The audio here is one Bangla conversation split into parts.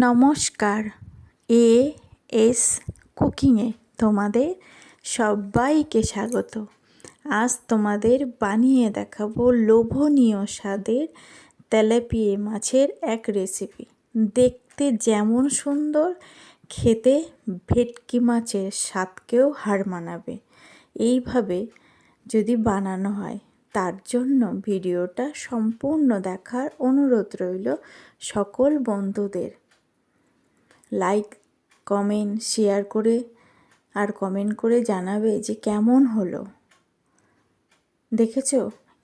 নমস্কার। এ এস কুকিংয়ে তোমাদের সবাইকে স্বাগত। আজ তোমাদের বানিয়ে দেখাবো লোভনীয় স্বাদের তেলাপিয়া মাছের এক রেসিপি দেখতে যেমন সুন্দর, খেতে ভেটকি মাছের স্বাদকেও হার মানাবে। এইভাবে যদি বানানো হয়, তার জন্য ভিডিওটা সম্পূর্ণ দেখার অনুরোধ রইল সকল বন্ধুদের। লাইক কমেন্ট শেয়ার করে আর কমেন্ট করে জানাবে যে কেমন হলো। দেখেছ?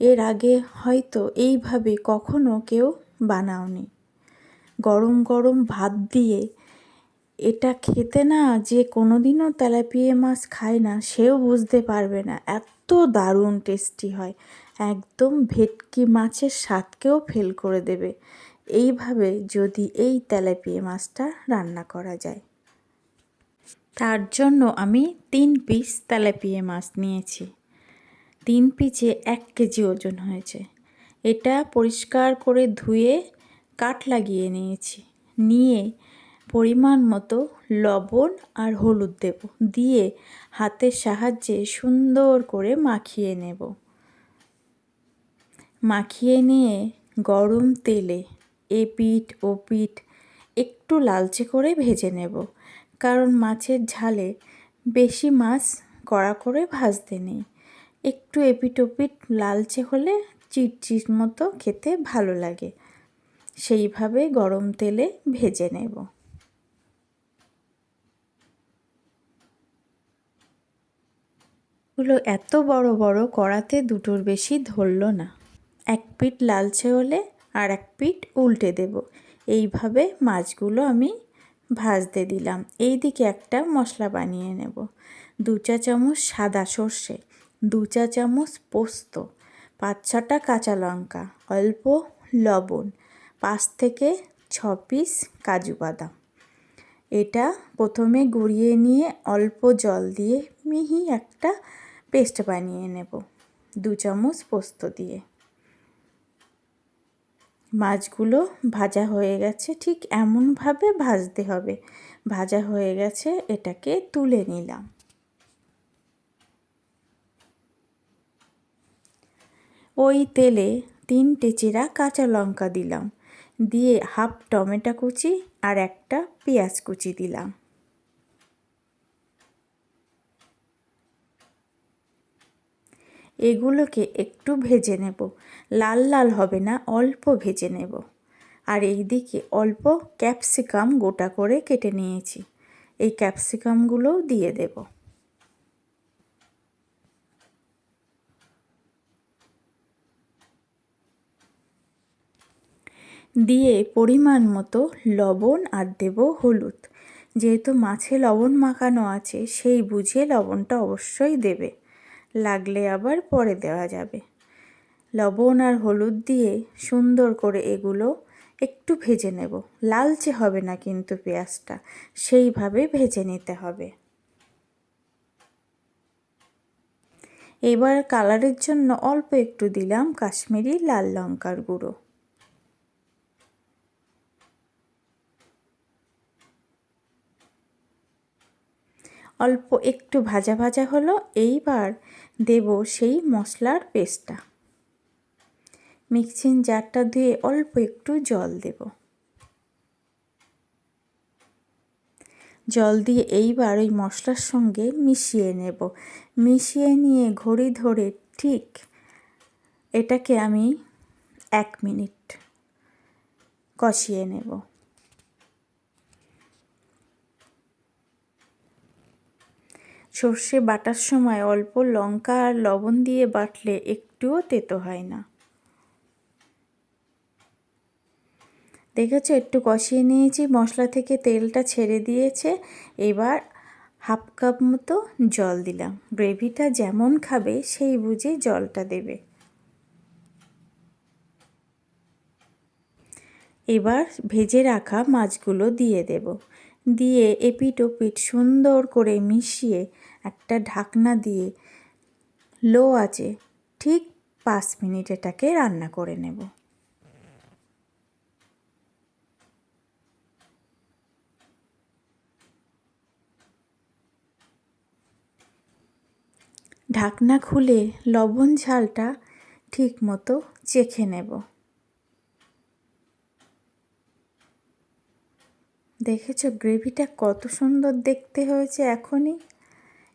এর আগে হয়তো এইভাবে কখনো কেউ বানাওনি। গরম গরম ভাত দিয়ে এটা খেতে না যে কোনো দিনও তেলাপিয়া মাছ খায় না, সেও বুঝতে পারবে না। এত দারুণ টেস্টি হয়। একদম ভেটকি মাছের স্বাদকেও ফেল করে দেবে। এইভাবে যদি এই তেলাপিয়া মাছটা রান্না করা যায়। তার জন্য আমি তিন পিস তেলাপিয়া মাছ নিয়েছি। তিন পিচে এক কেজি ওজন হয়েছে। এটা পরিষ্কার করে ধুয়ে কাট লাগিয়ে নিয়েছি। নিয়ে পরিমাণ মতো লবণ আর হলুদ দেব। দিয়ে হাতের সাহায্যে সুন্দর করে মাখিয়ে নেব। মাখিয়ে নিয়ে গরম তেলে এ পিঠ, ও পিঠ একটু লালচে করে ভেজে নেব। কারণ মাছের ঝালে বেশি মাছ কড়া করে ভাজতে নেই। একটু এপিট ওপিট লালচে হলে চিটচিট মতো খেতে ভালো লাগে। সেইভাবে গরম তেলে ভেজে নেব। গুলো এত বড় বড় কড়াতে দুটোর বেশি ধরল না। এক পিঠ লালচে হলে আর এক পিঠ উল্টে দেব। এইভাবে মাছগুলো আমি ভাজতে দিলাম। এই দিকে একটা মশলা বানিয়ে নেব। দু চা চামচ সাদা সর্ষে, দু চা চামচ পোস্ত, পাঁচ ছটা কাঁচা লঙ্কা, অল্প লবণ, পাঁচ থেকে ছ পিস কাজু বাদাম। এটা প্রথমে গুঁড়িয়ে নিয়ে অল্প জল দিয়ে মিহি একটা পেস্ট বানিয়ে নেব। দু চামচ পোস্ত দিয়ে। মাছগুলো ভাজা হয়ে গেছে, ঠিক এমনভাবে ভাজতে হবে। ভাজা হয়ে গেছে, এটাকে তুলে নিলাম। ওই তেলে তিনটে চেরা কাঁচা লঙ্কা দিলাম। দিয়ে হাফ টমেটো কুচি আর একটা পেঁয়াজ কুচি দিলাম। এগুলোকে একটু ভেজে নেব। লাল লাল হবে না, অল্প ভেজে নেব। আর এই দিকে অল্প ক্যাপসিকাম গোটা করে কেটে নিয়েছি। এই ক্যাপসিকামগুলোও দিয়ে দেব। দিয়ে পরিমাণ মতো লবণ আর দেব হলুদ। যেহেতু মাছে লবণ মাখানো আছে, সেই বুঝে লবণটা অবশ্যই দেবে। লাগলে আবার পরে দেওয়া যাবে। লবণ আর হলুদ দিয়ে সুন্দর করে এগুলো একটু ভেজে নেব। লালচে হবে না কিন্তু পেঁয়াজটা, সেইভাবে ভেজে নিতে হবে। এবার কালারের জন্য অল্প একটু দিলাম কাশ্মীরি লাল লঙ্কার গুঁড়ো। অল্প একটু ভাজা ভাজা হলো, এইবার দেব সেই মশলার পেস্টটা। মিক্সিং জারটা ধুয়ে অল্প একটু জল দেব। জল দিয়ে এইবার ওই মশলার সঙ্গে মিশিয়ে নেব। মিশিয়ে নিয়ে ঘড়ি ধরে ঠিক এটাকে আমি এক মিনিট কষিয়ে নেব। সর্ষে বাটার সময় অল্প লঙ্কা আর লবণ দিয়ে বাটলে একটুও তেতো হয় না। দেখেছ? একটু কষিয়ে নিয়েছি, মশলা থেকে তেলটা ছেড়ে দিয়েছে। এবার হাফ কাপ মতো জল দিলাম। গ্রেভিটা যেমন খাবে, সেই বুঝে জলটা দেবে। এবার ভেজে রাখা মাছগুলো দিয়ে দেব। দিয়ে এপিট ওপিট সুন্দর করে মিশিয়ে একটা ঢাকনা দিয়ে লো আছে ঠিক পাঁচ মিনিট এটাকে রান্না করে নেব। ঢাকনা খুলে লবণ ঝালটা ঠিক মতো চেখে নেব। দেখেছ গ্রেভিটা কত সুন্দর দেখতে হয়েছে এখনই।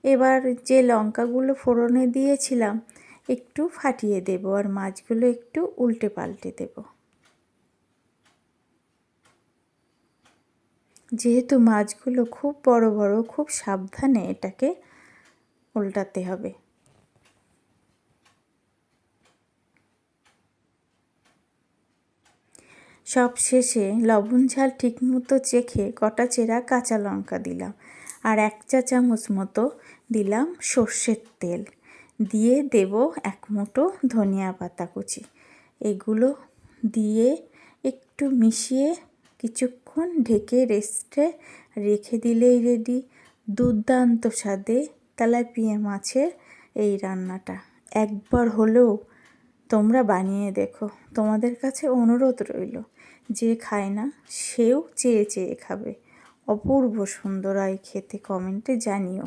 এবার যে লঙ্কাগুলো ফোড়নে দিয়েছিলাম, একটু ফাটিয়ে দেব আর মাছগুলো একটু উল্টে পাল্টে দেব। যেহেতু মাছগুলো খুব বড় বড়, খুব সাবধানে এটাকে উল্টাতে হবে। সব শেষে লবণ ঝাল ঠিকমতো চেখে কটা চেরা কাঁচা লঙ্কা দিলাম। আর এক চা চামচ মতো দিলাম সর্ষের তেল। দিয়ে দেব এক মুঠো ধনিয়া পাতা কুচি। এগুলো দিয়ে একটু মিশিয়ে কিছুক্ষণ ঢেকে রেস্টে রেখে দিলেই রেডি। দুর্দান্ত স্বাদে তেলাপিয়া মাছের এই রান্নাটা। একবার হলেও তোমরা বানিয়ে দেখো। তোমাদের কাছে অনুরোধ রইল, যে খায় না, সেও চেয়ে চেয়ে খাবে। অপূর্ব সুন্দর হয় খেতে কমেন্টে জানিও।